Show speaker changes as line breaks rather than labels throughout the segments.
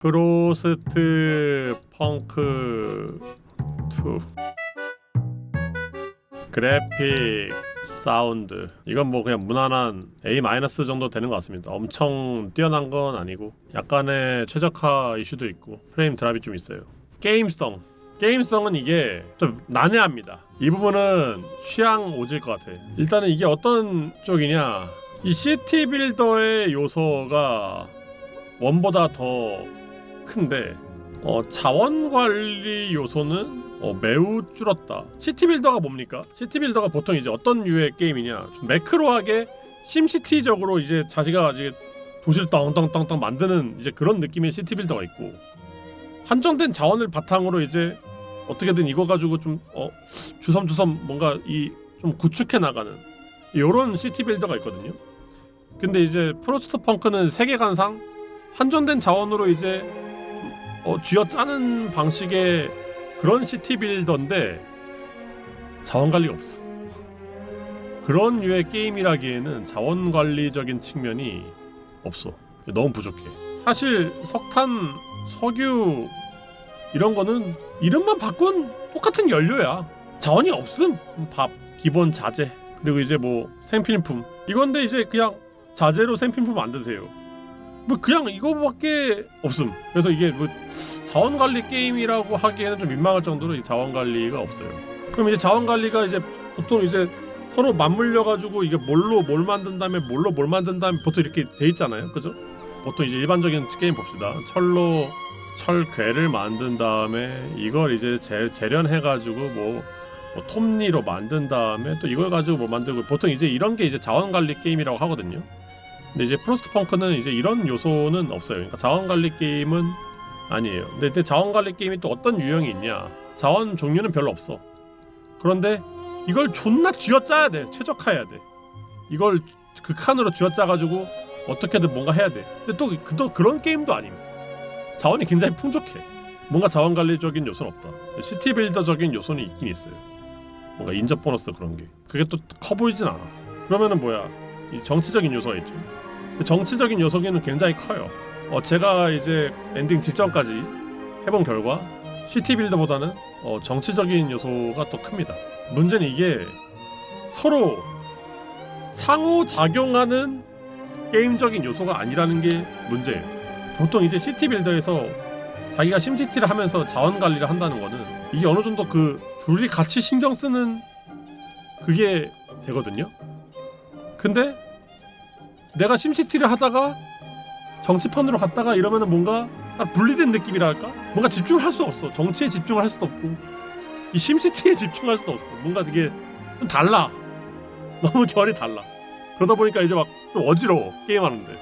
프로스트 펑크 2 그래픽 사운드 이건 뭐 그냥 무난한 A 정도 되는 것 같습니다. 엄청 뛰어난 건 아니고 약간의 최적화 이슈도 있고 프레임 드랍이 좀 있어요. 게임성 게임성은 이게 좀 난해합니다. 이 부분은 취향 오질 것 같아. 일단은 이게 어떤 쪽이냐 이 시티 빌더의 요소가 원보다 더 큰데 어, 자원 관리 요소는 어, 매우 줄었다. 시티 빌더가 뭡니까? 시티 빌더가 보통 이제 어떤 류의 게임이냐? 좀 매크로하게 심시티적으로 이제 자기가 이제 도시를 땅땅땅땅 만드는 이제 그런 느낌의 시티 빌더가 있고 한정된 자원을 바탕으로 이제 어떻게든 이거 가지고 좀 어, 주섬주섬 뭔가 이 좀 구축해 나가는 이런 시티 빌더가 있거든요. 근데 이제 프로스트 펑크는 세계관상 한정된 자원으로 이제 어, 쥐어 짜는 방식의 그런 시티 빌더인데 자원 관리가 없어. 그런 류의 게임이라기에는 자원 관리적인 측면이 없어. 너무 부족해. 사실 석탄, 석유 이런 거는 이름만 바꾼 똑같은 연료야. 자원이 없음. 밥, 기본 자재. 그리고 이제 뭐 생필품. 이건데 이제 그냥 자재로 생필품 만드세요. 뭐 그냥 이거밖에 없음. 그래서 이게 뭐 자원 관리 게임이라고 하기에는 좀 민망할 정도로 이 자원 관리가 없어요. 그럼 이제 자원 관리가 이제 보통 이제 서로 맞물려 가지고 이게 뭘로 뭘 만든 다음에 뭘로 뭘 만든 다음에 보통 이렇게 돼 있잖아요. 그죠? 보통 이제 일반적인 게임 봅시다. 철로 철괴를 만든 다음에 이걸 이제 재, 재련해 가지고 뭐, 뭐 톱니로 만든 다음에 또 이걸 가지고 뭐 만들고 보통 이제 이런 게 이제 자원 관리 게임이라고 하거든요. 근데 이제 프로스트 펑크는 이제 이런 요소는 없어요. 그러니까 자원 관리 게임은 아니에요. 근데 이제 자원 관리 게임이 또 어떤 유형이 있냐? 자원 종류는 별로 없어. 그런데 이걸 존나 쥐어짜야 돼. 최적화해야 돼. 이걸 극한으로 쥐어짜가지고 어떻게든 뭔가 해야 돼. 근데 또, 그, 또 그런 게임도 아님. 자원이 굉장히 풍족해. 뭔가 자원 관리적인 요소는 없다. 시티 빌더적인 요소는 있긴 있어요. 뭔가 인접 보너스 그런 게. 그게 또 커 보이진 않아. 그러면은 뭐야? 이 정치적인 요소가 있죠. 그 정치적인 요소기는 굉장히 커요. 어, 제가 이제 엔딩 직전까지 해본 결과 시티 빌더보다는 어, 정치적인 요소가 더 큽니다. 문제는 이게 서로 상호 작용하는 게임적인 요소가 아니라는 게 문제예요. 보통 이제 시티 빌더에서 자기가 심시티를 하면서 자원 관리를 한다는 거는 이게 어느 정도 그 둘이 같이 신경 쓰는 그게 되거든요. 근데 내가 심시티를 하다가 정치판으로 갔다가 이러면은 뭔가 딱 분리된 느낌이랄까? 뭔가 집중을 할수 없어. 정치에 집중을 할 수도 없고 이 심시티에 집중할 수도 없어. 뭔가 되게 좀 달라. 너무 결이 달라. 그러다 보니까 이제 막 좀 어지러워 게임하는데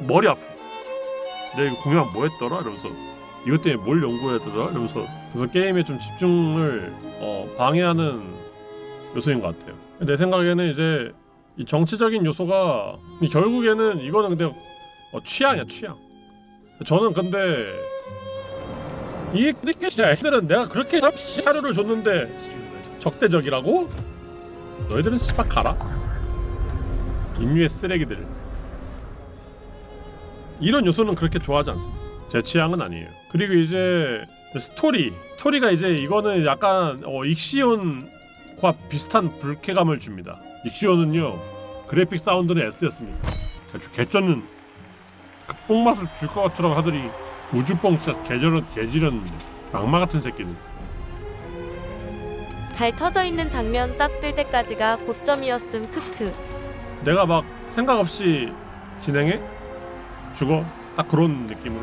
머리 아프. 내가 이거 공연 뭐 했더라? 이러면서 이것 때문에 뭘 연구했더라? 이러면서 그래서 게임에 좀 집중을 어, 방해하는 요소인 것 같아요. 내 생각에는 이제 이 정치적인 요소가 결국에는 이거는 근데 어, 취향이야 취향. 저는 근데 이 애들은 내가 그렇게 하루를 줬는데 적대적이라고? 너희들은 씨발 가라. 인류의 쓰레기들. 이런 요소는 그렇게 좋아하지 않습니다. 제 취향은 아니에요. 그리고 이제 스토리, 스토리가 이제 이거는 약간 어, 익시온과 비슷한 불쾌감을 줍니다. 익시온은요 그래픽 사운드는 S였습니다. 개쩌는 그 뽕맛을 줄 것처럼 하더니 우주뽕 진짜 개저런 개지렸는데 악마 같은 새끼들.
달 터져 있는 장면 딱 뜰 때까지가 고점이었음 크크.
내가 막 생각 없이 진행해 죽어 딱 그런 느낌으로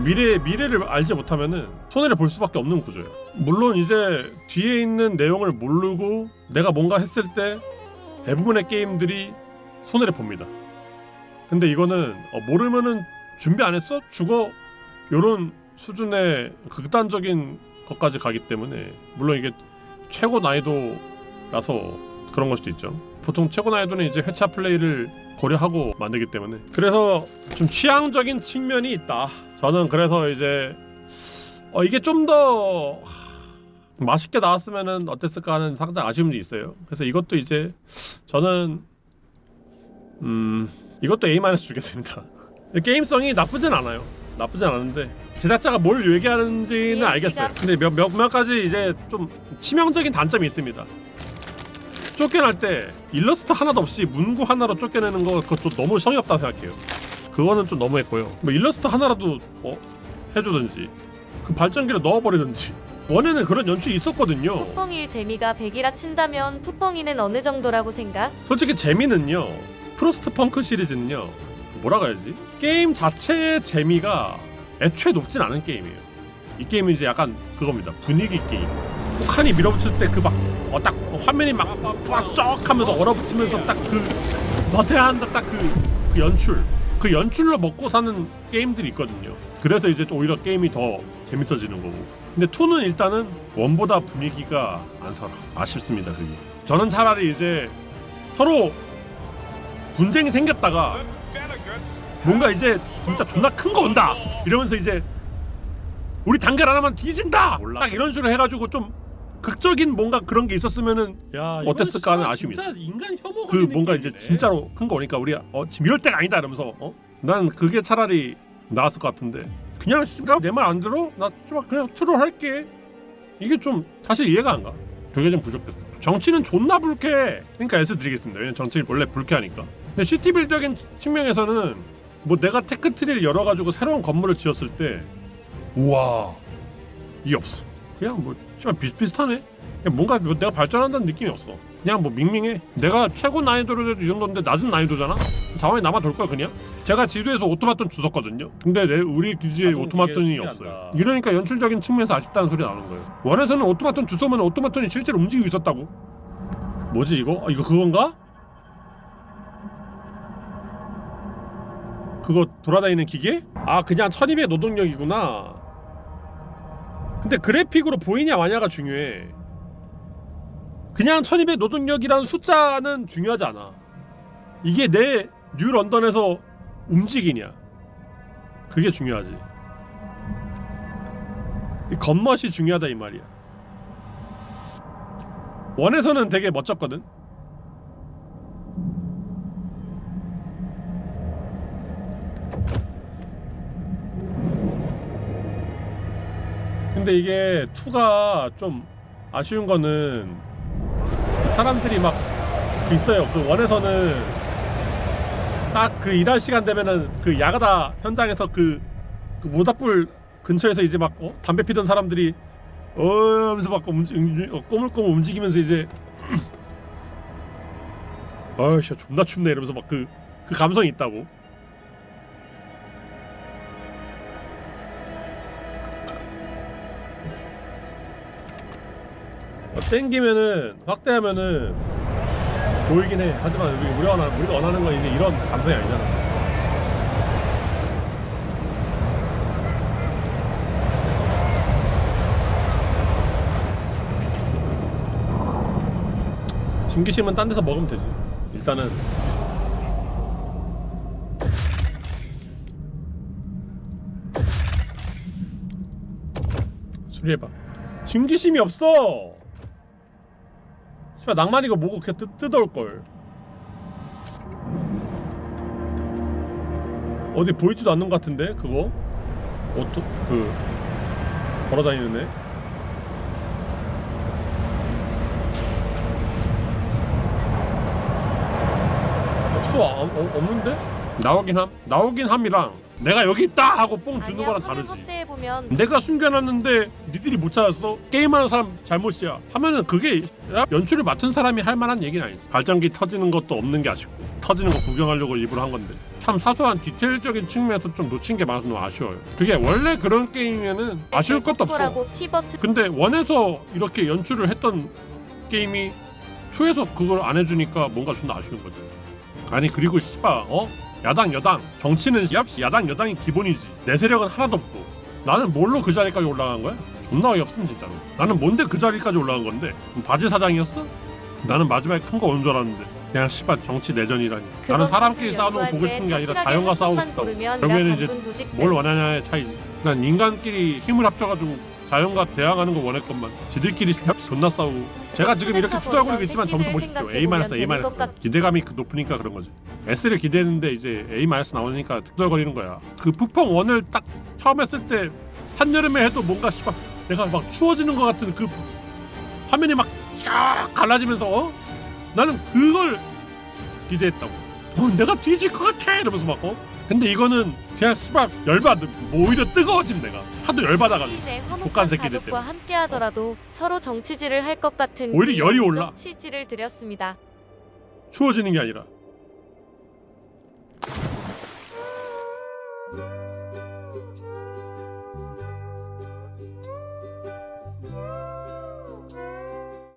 미래 미래를 알지 못하면은 손해를 볼 수밖에 없는 구조야. 물론 이제 뒤에 있는 내용을 모르고 내가 뭔가 했을 때 대부분의 게임들이 손해를 봅니다. 근데 이거는 어, 모르면은 준비 안 했어 죽어 요런 수준의 극단적인 것까지 가기 때문에 물론 이게 최고 난이도라서 그런 걸 수도 있죠. 보통 최고 난이도는 이제 회차 플레이를 고려하고 만들기 때문에 그래서 좀 취향적인 측면이 있다. 저는 그래서 이제 어 이게 좀더 맛있게 나왔으면은 어땠을까 하는 살짝 아쉬움이 있어요. 그래서 이것도 이제 저는 음 이것도 A 마이너스 주겠습니다. 게임성이 나쁘진 않아요. 나쁘진 않은데 제작자가 뭘 얘기하는지는
이해시간.
알겠어요. 근데 몇, 몇, 몇 가지 이제 좀 치명적인 단점이 있습니다. 쫓겨날 때 일러스트 하나도 없이 문구 하나로 쫓겨내는 거좀 너무 성의 없다 생각해요. 그거는 좀 너무했고요. 뭐 일러스트 하나라도 어, 해주든지 그 발전기를 넣어버리든지 원에는 그런 연출이 있었거든요.
푸펑이의 재미가 100이라 친다면 푸펑이는 어느 정도라고 생각?
솔직히 재미는요 프로스트 펑크 시리즈는요 뭐라 그래야지? 게임 자체의 재미가 애초에 높진 않은 게임이에요. 이 게임은 이제 약간 그겁니다. 분위기 게임. 북한이 밀어붙일 때 그막 어, 딱 화면이 막쫙 하면서 얼어붙으면서 딱그 버텨야 한다 딱그 그 연출. 그 연출로 먹고 사는 게임들이 있거든요. 그래서 이제 또 오히려 게임이 더 재밌어지는 거고 근데 2는 일단은 원보다 분위기가 안 살아 아쉽습니다 그게 저는 차라리 이제 서로 분쟁이 생겼다가 뭔가 이제 진짜 존나 큰 거 온다 이러면서 이제 우리 단결 안 하면 뒤진다 딱 이런 식으로 해가지고 좀 극적인 뭔가 그런 게 있었으면은
야,
어땠을까 하는 아쉬움이 있어.
인간 혐오
그 뭔가 이제. 진짜로 큰 거니까 우리가 어 지금 이럴 때가 아니다 이러면서 어? 난 그게 차라리 나았을 것 같은데 그냥 내말 안 들어? 나좀 그냥 트롤 할게 이게 좀 사실 이해가 안 가. 그게 좀 부족했어. 정치는 존나 불쾌해. 그러니까 S 드리겠습니다. 왜냐면 정치는 원래 불쾌하니까. 근데 시티 빌드적인 측면에서는 뭐 내가 테크트리를 열어가지고 새로운 건물을 지었을 때 우와 이게 없어. 그냥 뭐 씨발 비슷비슷하네. 뭔가 뭐 내가 발전한다는 느낌이 없어. 그냥 뭐 밍밍해. 내가 최고 난이도로 해도 이 정도인데 낮은 난이도잖아. 자원이 남아 돌 거야 그냥. 제가 지도에서 오토마톤 주웠거든요. 근데 내 우리 기지에
나도
오토마톤이 없어요. 이러니까 연출적인 측면에서 아쉽다는 소리 나오는 거예요. 원에서는 오토마톤 주소면 오토마톤이 실제로 움직이고 있었다고. 뭐지 이거? 아, 이거 그건가? 그거 돌아다니는 기계? 아 그냥 1200 노동력이구나. 근데 그래픽으로 보이냐 마냐가 중요해. 그냥 1200 노동력이라는 숫자는 중요하지 않아. 이게 내 뉴 런던에서 움직이냐. 그게 중요하지. 이 겉멋이 중요하다 이 말이야. 원에서는 되게 멋졌거든. 근데 이게 2가 좀 아쉬운 거는 이 사람들이 막 있어요. 그 원에서는 딱 그 일할 시간 되면은 그 야가다 현장에서 그, 그 모닥불 근처에서 이제 막 어? 담배 피던 사람들이 어 하면서 막 어, 꼬물꼬물 움직이면서 이제 아씨 존나 춥네 이러면서 막 그 그 감성이 있다고 어, 땡기면은 확대하면은 보이긴 해. 하지만 우리, 우리가 원하는, 우리가 원하는 건 이제 이런 감성이 아니잖아. 김기심은 딴 데서 먹으면 되지. 일단은. 수리해봐. 김기심이 없어 씨발 낭만이가 뭐고 그냥 뜯, 뜯어올걸. 어디 보이지도 않는 것 같은데 그거? 어또 그 걸어다니는 애 없어 아, 어, 없는데? 나오긴 함 나오긴 함이랑 내가 여기 있다 하고 뽕 주는
아니야
거랑 다르지.
확대해보면
내가 숨겨놨는데 니들이 못 찾았어? 게임하는 사람 잘못이야. 하면은 그게 야, 연출을 맡은 사람이 할 만한 얘기는 아니지. 발전기 터지는 것도 없는 게 아쉽고 터지는 거 구경하려고 일부러 한 건데. 참 사소한 디테일적인 측면에서 좀 놓친 게 많아서 너무 아쉬워요. 그게 원래 그런 게임에는 아쉬울 것도 없어.
라고 티버트
근데 원에서 이렇게 연출을 했던 게임이 2에서 그걸 안 해주니까 뭔가 존나 아쉬운 거지. 아니 그리고 씨발 어? 야당 여당. 정치는 역시 야당 여당이 기본이지. 내 세력은 하나도 없고. 나는 뭘로 그 자리까지 올라간 거야? 존나 어이없음 진짜로. 나는 뭔데 그 자리까지 올라간 건데? 바지 사장이었어? 나는 마지막에 큰거 오는 줄 알았는데. 그냥 씨발 정치 내전이라니. 나는 사람끼리 싸우는 거 보고 싶은 게 아니라 자연과 싸우고 싶다고. 결국에는 이제 뭘 원하냐의 차이지. 난 인간끼리 힘을 합쳐가지고 자연과 대항하는 거 원했건만 지들끼리 존나 싸우고. 제가 지금 이렇게 투덜거리고 있지만 점수 보십시오. A 마이너스 A 마이너스 기대감이 그 높으니까 그런 거지. S를 기대했는데 이제 A 마이너스 나오니까 투덜거리는 거야. 그 푸펑 원을 딱 처음 했을 때 한여름에 해도 뭔가 씨발 내가 막 추워지는 것 같은 그 화면이 막 쫙 갈라지면서 어? 나는 그걸 기대했다고. 어, 내가 뒤질 것 같아! 이러면서 막 어? 근데 이거는 그냥 씨발 열받음 뭐 오히려 뜨거워짐 내가 하도 열받아가지고 족간
화목한
새끼들
가족과 함께하더라도 서로 정치질을 할 것 같은
오히려
이
열이 올라.
치질을 드렸습니다.
추워지는 게 아니라